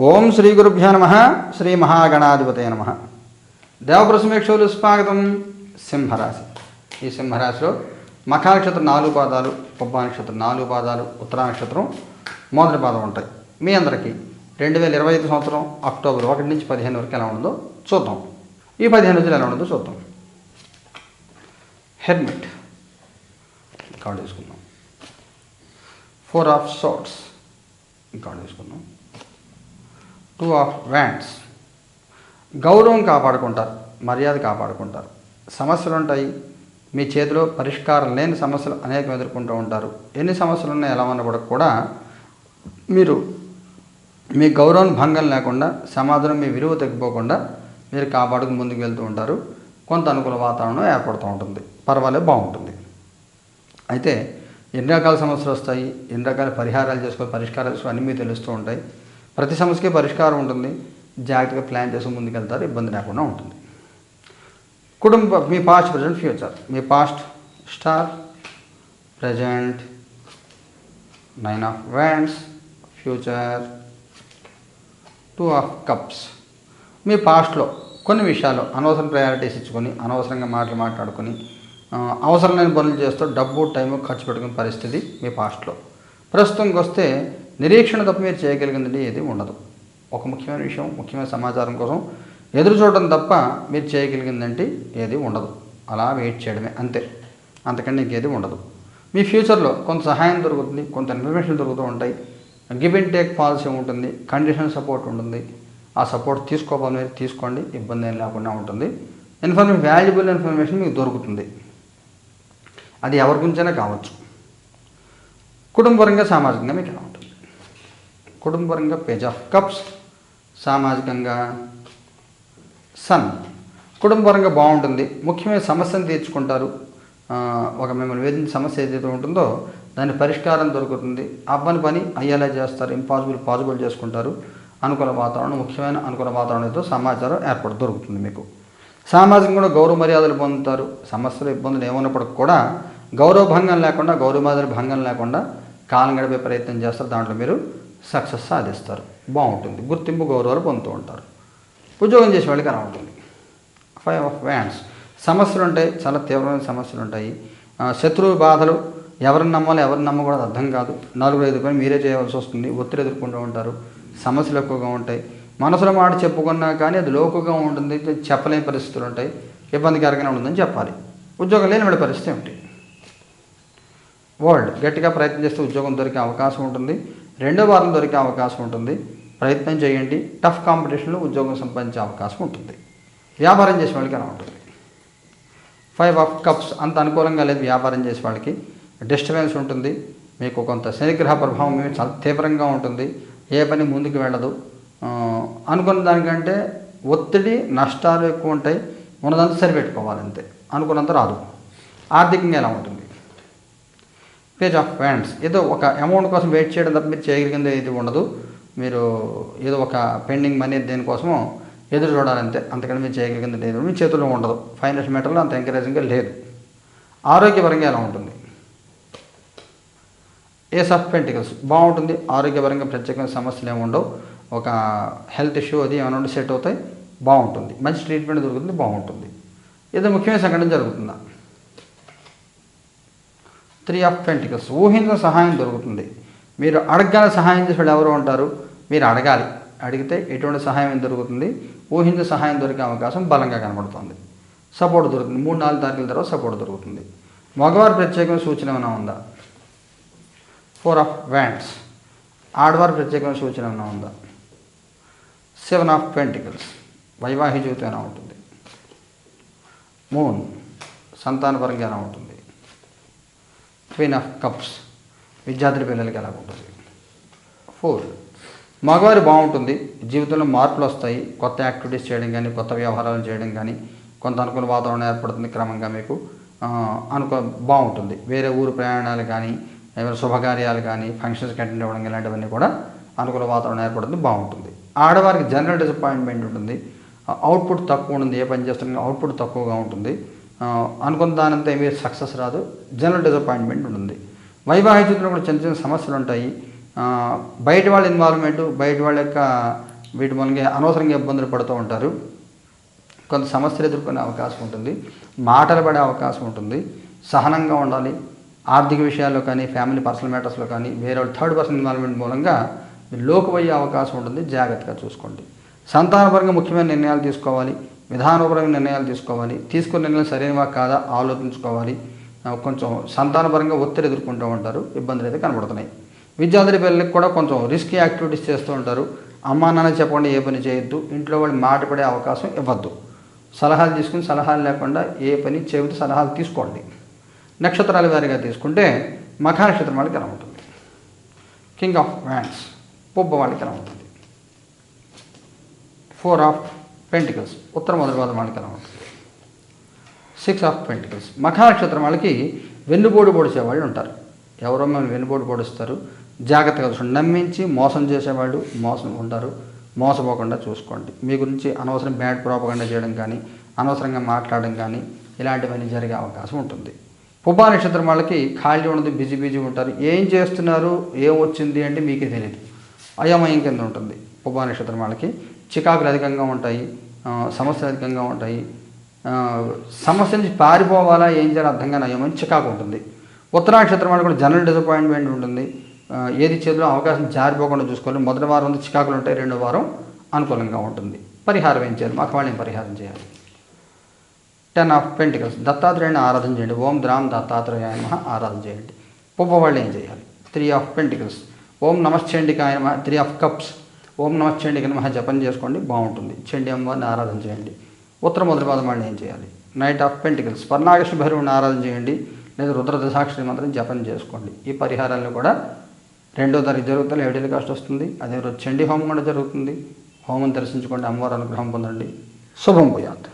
ఓం శ్రీ గురుభ్యో నమ శ్రీ మహాగణాధిపతయ నమ. దేవప్రసమేక్షలు స్వాగతం. సింహరాశి. ఈ సింహరాశిలో మఖ నక్షత్రం నాలుగు పాదాలు పుబ్బ నక్షత్రం నాలుగు పాదాలు ఉత్తరా నక్షత్రం మొదటి పాదం ఉంటాయి. మీ అందరికీ రెండు వేల ఇరవై ఐదు సంవత్సరం అక్టోబర్ ఒకటి నుంచి పదిహేను వరకు ఎలా ఉండదో చూద్దాం. ఈ పదిహేను రోజులు ఎలా ఉండదో చూద్దాం. హెల్మెట్. కార్డు తీసుకుందాం. ఫోర్ ఆఫ్ షార్ట్స్ కార్డు తీసుకుందాం. టూ ఆఫ్ వ్యాండ్స్ గౌరవం కాపాడుకుంటారు మర్యాద కాపాడుకుంటారు. సమస్యలు ఉంటాయి. మీ చేతిలో పరిష్కారం లేని సమస్యలు అనేకం ఎదుర్కొంటూ ఉంటారు. ఎన్ని సమస్యలు ఉన్నాయి ఎలా ఉన్నప్పుడు కూడా మీరు మీ గౌరవం భంగం లేకుండా సమాజంలో మీ విలువ తగ్గిపోకుండా మీరు కాపాడుకు ముందుకు వెళ్తూ ఉంటారు. కొంత అనుకూల వాతావరణం ఏర్పడుతూ ఉంటుంది. పర్వాలేదు బాగుంటుంది. అయితే ఎన్ని రకాల సమస్యలు వస్తాయి? ఎన్ని రకాల పరిహారాలు చేసుకోవాలి పరిష్కారాలు చేసుకోవాలి అన్నీ మీకు తెలుస్తూ ఉంటాయి. ప్రతి సమస్యకి పరిష్కారం ఉంటుంది. జాగ్రత్తగా ప్లాన్ చేసి ముందుకెళ్తారు. ఇబ్బంది లేకుండా ఉంటుంది. కుటుంబ మీ past present future me past star present nine of wands future two of cups మీ పాస్ట్లో కొన్ని విషయాలు అనవసరం ప్రయారిటీస్ ఇచ్చుకొని అనవసరంగా మాటలు మాట్లాడుకొని అవసరమైన అవసరం లేని పనులు చేస్తూ డబ్బు టైం ఖర్చు పెట్టుకునే పరిస్థితి మీ పాస్ట్లో ప్రస్తుతంకి వస్తే నిరీక్షణ తప్ప మీరు చేయగలిగింది ఏది ఉండదు. ఒక ముఖ్యమైన విషయం ముఖ్యమైన సమాచారం కోసం ఎదురు చూడడం తప్ప మీరు చేయగలిగిందంటే ఏది ఉండదు. అలా వెయిట్ చేయడమే అంతే. అంతకంటే ఇంకేది ఉండదు. మీ ఫ్యూచర్లో కొంత సహాయం దొరుకుతుంది కొంత ఇన్ఫర్మేషన్ దొరుకుతూ ఉంటాయి. గివ్ అండ్ టేక్ పాలసీ ఉంటుంది కండిషన్ సపోర్ట్ ఉంటుంది. ఆ సపోర్ట్ తీసుకోవాలి మీరు తీసుకోండి ఇబ్బంది ఏం లేకుండా ఉంటుంది. ఇన్ఫర్మేషన్ వాల్యుబుల్ ఇన్ఫర్మేషన్ మీకు దొరుకుతుంది. అది ఎవరి గురించైనా కావచ్చు. కుటుంబపరంగా సామాజికంగా మీకు కుటుంబపరంగా పేజ్ ఆఫ్ కప్స్ సామాజికంగా సన్. కుటుంబపరంగా బాగుంటుంది. ముఖ్యమైన సమస్యను తీర్చుకుంటారు. ఒక మిమ్మల్ని వేధించిన సమస్య ఏదైతే ఉంటుందో దాని పరిష్కారం దొరుకుతుంది. అవ్వని పని అయ్యేలా చేస్తారు. ఇంపాసిబుల్ పాసిబుల్ చేసుకుంటారు. అనుకూల వాతావరణం ముఖ్యమైన అనుకూల వాతావరణంతో సమాచారం ఏర్పడి దొరుకుతుంది మీకు. సామాజికంగా కూడా గౌరవ మర్యాదలు పొందుతారు. సమస్యలు ఇబ్బందులు ఏమన్నప్పటికి కూడా గౌరవ భంగం లేకుండా గౌరవ మర్యాదల భంగం లేకుండా కాలం గడిపే ప్రయత్నం చేస్తారు. దాంట్లో మీరు సక్సెస్ సాధిస్తారు బాగుంటుంది. గుర్తింపు గౌరవాలు పొందుతూ ఉంటారు. ఉద్యోగం చేసే వాళ్ళకి అలా ఉంటుంది ఫైవ్ ఆఫ్ వ్యాండ్స్ సమస్యలు ఉంటాయి. చాలా తీవ్రమైన సమస్యలు ఉంటాయి. శత్రువు బాధలు ఎవరిని నమ్మాలో ఎవరిని నమ్మకూడదు అర్థం కాదు. నలుగురు ఐదు పని మీరే చేయవలసి వస్తుంది. ఒత్తిడి ఎదుర్కొంటూ ఉంటారు. సమస్యలు ఎక్కువగా ఉంటాయి. మనసులో మాట చెప్పుకున్నా కానీ అది లోకుగా ఉంటుంది. చెప్పలేని పరిస్థితులు ఉంటాయి. ఇబ్బందికరంగానే ఉంటుందని చెప్పాలి. ఉద్యోగం లేని వాళ్ళ పరిస్థితి ఏమిటి? వరల్డ్ గట్టిగా ప్రయత్నం చేస్తే ఉద్యోగం దొరికే అవకాశం ఉంటుంది. రెండో వారం దొరికే అవకాశం ఉంటుంది. ప్రయత్నం చేయండి. టఫ్ కాంపిటీషన్లో ఉద్యోగం సంపాదించే అవకాశం ఉంటుంది. వ్యాపారం చేసే వాళ్ళకి ఎలా ఉంటుంది. ఫైవ్ ఆఫ్ కప్స్ అంత అనుకూలంగా లేదు వ్యాపారం చేసే వాళ్ళకి. డిస్టర్బెన్స్ ఉంటుంది. మీకు కొంత శనిగ్రహ ప్రభావం చాలా తీవ్రంగా ఉంటుంది. ఏ పని ముందుకు వెళ్ళదు. అనుకున్న దానికంటే ఒత్తిడి నష్టాలు ఎక్కువ ఉంటాయి. ఉన్నదంతా సరిపెట్టుకోవాలి అంతే. అనుకున్నంత రాదు. ఆర్థికంగా ఎలా ఉంటుంది? పేజ్ ఆఫ్ ప్యాంట్స్ ఏదో ఒక అమౌంట్ కోసం వెయిట్ చేయడం తప్ప మీరు చేయగలిగింది ఇది ఉండదు. మీరు ఏదో ఒక పెండింగ్ మనీ దేనికోసమో ఎదురు చూడాలంతే. అంతకంటే మీరు చేయగలిగింది లేదు. మీ చేతుల్లో ఉండదు. ఫైనాన్షియల్ మ్యాటర్లో అంత ఎంకరేజింగ్గా లేదు. ఆరోగ్యపరంగా ఎలా ఉంటుంది? ఏస్ ఆఫ్ పెంటికల్స్ బాగుంటుంది. ఆరోగ్యపరంగా ప్రత్యేకమైన సమస్యలు ఏమి ఉండవు. ఒక హెల్త్ ఇష్యూ అది ఏమైనా ఉంటే సెట్ అవుతాయి. బాగుంటుంది. మంచి ట్రీట్మెంట్ దొరుకుతుంది. బాగుంటుంది. ఏదో ముఖ్యమైన సంఘటన జరుగుతుందా? త్రీ ఆఫ్ పెంటికల్స్ ఊహించిన సహాయం దొరుకుతుంది. మీరు అడగాలి సహాయం చేసేవాడు ఎవరు ఉంటారు మీరు అడగాలి. అడిగితే ఎటువంటి సహాయం దొరుకుతుంది? ఊహించిన సహాయం దొరికే అవకాశం బలంగా కనబడుతుంది. సపోర్ట్ దొరుకుతుంది. మూడు నాలుగు తారీఖుల తర్వాత సపోర్ట్ దొరుకుతుంది. మగవారి ప్రత్యేకమైన సూచన ఏమైనా ఉందా? ఫోర్ ఆఫ్ వ్యాండ్స్ ఆడవారి ప్రత్యేకమైన సూచన ఏమైనా ఉందా? సెవెన్ ఆఫ్ పెంటికల్స్ వైవాహిక జీవితం ఎలా ఉంటుంది? మూన్ సంతానపరంగా ఎలా ఉంటుంది? క్వీన్ ఆఫ్ కప్స్ విద్యార్థుల పిల్లలకి ఎలా ఉంటుంది? ఫోర్ మగవారి బాగుంటుంది. జీవితంలో మార్పులు వస్తాయి. కొత్త యాక్టివిటీస్ చేయడం కానీ కొత్త వ్యవహారాలు చేయడం కానీ కొంత అనుకూల వాతావరణం ఏర్పడుతుంది క్రమంగా మీకు. అనుకో బాగుంటుంది. వేరే ఊరు ప్రయాణాలు కానీ ఏమైనా శుభకార్యాలు కానీ ఫంక్షన్స్కి అటెండ్ అవ్వడం ఇలాంటివన్నీ కూడా అనుకూల వాతావరణం ఏర్పడుతుంది బాగుంటుంది. ఆడవారికి జనరల్ డిసప్పాయింట్మెంట్ ఉంటుంది. అవుట్పుట్ తక్కువ ఉంటుంది ఏ పని చేస్తున్నా అవుట్పుట్ తక్కువగా ఉంటుంది. అనుకున్న దానంతా ఏమీ సక్సెస్ రాదు. జనరల్ డిసప్పాయింట్మెంట్ ఉంటుంది. వైవాహిక జీవితంలో కూడా చిన్న చిన్న సమస్యలు ఉంటాయి. బయట వాళ్ళ ఇన్వాల్వ్మెంట్ బయట వాళ్ళ యొక్క వీటి మనకి అనవసరంగా ఇబ్బందులు పడుతూ ఉంటారు. కొంత సమస్యలు ఎదుర్కొనే అవకాశం ఉంటుంది. మాటలు పడే అవకాశం ఉంటుంది. సహనంగా ఉండాలి. ఆర్థిక విషయాల్లో కానీ ఫ్యామిలీ పర్సనల్ మ్యాటర్స్లో కానీ వేరే థర్డ్ పర్సన్ ఇన్వాల్వ్మెంట్ మూలంగా మీరు లోకుపోయే అవకాశం ఉంటుంది. జాగ్రత్తగా చూసుకోండి. సంతానపరంగా ముఖ్యమైన నిర్ణయాలు తీసుకోవాలి. విధానపరమైన నిర్ణయాలు తీసుకోవాలి. తీసుకున్న నిర్ణయాలు సరైనవా కాదా ఆలోచించుకోవాలి. కొంచెం సంతానపరంగా ఒత్తిడి ఎదుర్కొంటూ ఉంటారు. ఇబ్బందులు అయితే కనబడుతున్నాయి. విద్యార్థుల పిల్లలకి కూడా కొంచెం రిస్కీ యాక్టివిటీస్ చేస్తూ ఉంటారు. అమ్మా నాన్న చెప్పకుండా ఏ పని చేయొద్దు. ఇంట్లో వాళ్ళు మాట పడే అవకాశం ఇవ్వద్దు. సలహాలు తీసుకుని సలహాలు లేకుండా ఏ పని చెబితే సలహాలు తీసుకోండి. నక్షత్రాల వారిగా తీసుకుంటే మఖ నక్షత్రం వాళ్ళకి ఎలా ఉంటుంది కింగ్ ఆఫ్ వ్యాండ్స్ పొబ్బ వాళ్ళకి ఎలా ఉంటుంది ఫోర్ ఆఫ్ పెంటికల్స్ ఉత్తర మొదటి పాదం వాళ్ళకి ఎలా ఉంటుంది? సిక్స్ ఆఫ్ పెంటికల్స్ మఖానక్షత్రం వాళ్ళకి వెన్నుపోటు పొడిచే వాళ్ళు ఉంటారు. ఎవరో మేము వెన్నుపోటు పొడుస్తారు. జాగ్రత్తగా చూసుకోండి. నమ్మించి మోసం చేసేవాళ్ళు మోసం ఉంటారు మోసపోకుండా చూసుకోండి. మీ గురించి అనవసరం బ్యాడ్ ప్రోపగండా చేయడం కానీ అనవసరంగా మాట్లాడడం కానీ ఇలాంటివన్నీ జరిగే అవకాశం ఉంటుంది. పుబ్బా నక్షత్రం వాళ్ళకి ఖాళీ ఉండదు బిజీ బిజీ ఉంటారు. ఏం చేస్తున్నారు? ఏం వచ్చింది అంటే మీకే తెలియదు అయోమయం కింద ఉంటుంది. పుబ్బా నక్షత్రం వాళ్ళకి చికాకులు అధికంగా ఉంటాయి సమస్యలు అధికంగా ఉంటాయి. సమస్య నుంచి పారిపోవాలా ఏం చేయాలో అర్థం కాని చికాకు ఉంటుంది. ఉత్తరాక్షేత్రం వాళ్ళు కూడా జనరల్ డిసప్పాయింట్మెంట్ ఉంటుంది. ఏది చేతిలో అవకాశం జారిపోకుండా చూసుకోవాలి. మొదటి వారం అంతా చికాకులు ఉంటాయి రెండో వారం అనుకూలంగా ఉంటుంది. పరిహారం ఏం చేయాలి? మాకు వాళ్ళని పరిహారం చేయాలి. టెన్ ఆఫ్ పెంటికల్స్ దత్తాత్రేయుని ఆరాధన చేయండి. ఓం ద్రామ్ దత్తాత్రేయాయ ఆరాధన చేయండి. పువ్వ వాళ్ళు ఏం చేయాలి? త్రీ ఆఫ్ పెంటికల్స్ ఓం నమశ్చండికాయ త్రీ ఆఫ్ కప్స్ ఓం నమశ్చండిక నమః జపం చేసుకోండి బాగుంటుంది. చండి అమ్మవారిని ఆరాధన చేయండి. ఉత్తర మొదటి పాదమాన్ని ఏం చేయాలి? నైట్ ఆఫ్ పెంటికల్స్ పర్ణాగేశ్వర భైరవుని ఆరాధన చేయండి లేదా రుద్ర దశాక్షరి మంత్రం జపం చేసుకోండి. ఈ పరిహారాలను కూడా రెండో తారీఖు జరుగుతుంది ఏడేళ్ళ కాస్ట్ వస్తుంది. అదే రోజు చండి హోమం కూడా జరుగుతుంది. హోమం దర్శించుకోండి అమ్మవారి అనుగ్రహం పొందండి. శుభం పోయాత్